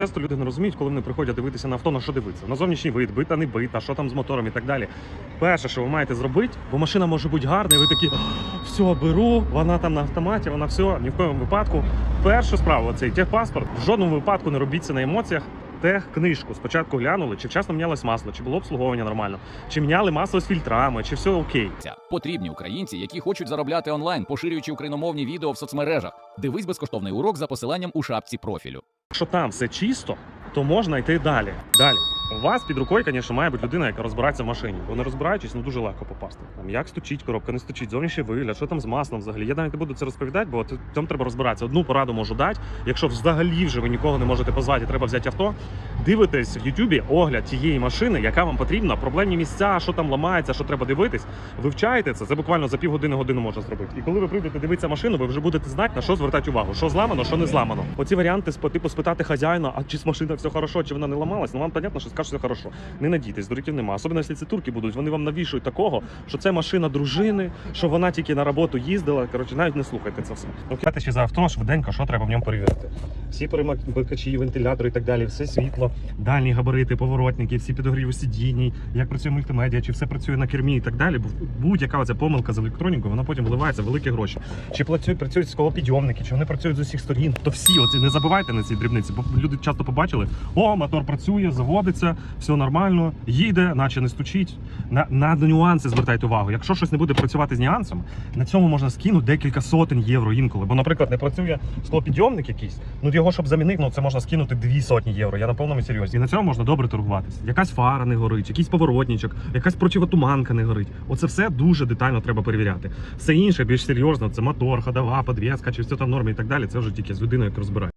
Часто люди не розуміють, коли вони приходять дивитися на авто, на що дивитися. На зовнішній вид, бита, не бита, що там з мотором і так далі. Перше, що ви маєте зробити, бо машина може бути гарна, і ви такі все беру, вона там на автоматі, вона все, ні в коєму випадку. Перша справа цей техпаспорт. В жодному випадку не робіть це на емоціях. Техкнижку. Спочатку глянули, чи вчасно мінялось масло, чи було обслуговування нормально, чи міняли масло з фільтрами, чи все окей. Потрібні українці, які хочуть заробляти онлайн, поширюючи україномовні відео в соцмережах. Дивись безкоштовний урок за посиланням у шапці профілю. Якщо там все чисто, то можна йти далі. Далі. У вас під рукою, звісно, має бути людина, яка розбирається в машині. Бо не розбираючись, ну дуже легко попасти. Там як стучить коробка, не стучить, зовнішній вигляд, що там з маслом взагалі. Я навіть не буду це розповідати, бо там треба розбиратися. Одну пораду можу дати. Якщо взагалі вже ви нікого не можете позвати, треба взяти авто. Дивитесь в Ютубі огляд тієї машини, яка вам потрібна, проблемні місця, що там ламається, що треба дивитись. Вивчаєте це. Це буквально за півгодини годину можна зробити. І коли ви прийдете дивитися машину, ви вже будете знати на що звертати увагу, що зламано, що не зламано. Оці варіанти типу спитати хазяїна, а чи з машина все хорошо, чи вона не ламалась. Ну вам понятно, що скажуть, все хорошо. Не надійтесь, дуриків нема. Особливо, якщо це турки будуть, вони вам навішують такого, що це машина дружини, що вона тільки на роботу їздила. Коротше, навіть не слухайте це все. Окей, ще за авто швиденько, що треба в ньому перевірити. Всі перемикачі, вентилятори і так далі, все світло, дальні габарити, поворотники, всі підогріви сидінь, як працює мультимедіа, чи все працює на кермі і так далі. Будь-яка оця помилка з електронікою, вона потім виливається в великі гроші. Чи працюють, працюють склопідйомники, чи вони працюють з усіх сторін. То всі оці не забувайте на ці дрібниці, бо люди часто побачили, о, мотор працює, заводиться, все нормально, їде, наче не стучить. На, на нюанси звертайте увагу. Якщо щось не буде працювати з нюансами, на цьому можна скинути декілька сотень євро інколи. Бо, наприклад, не працює склопідйомник якийсь, ну його щоб замінити, ну це можна скинути дві сотні євро. Я на повному серйозі. І на цьому можна добре торгуватися. Якась фара не горить, якийсь поворотничок, якась противотуманка не горить. Оце все дуже детально треба перевіряти. Все інше більш серйозно, це мотор, ходова, подвеска, чи все там в нормі і так далі. Це вже тільки з людиною, як розбирає.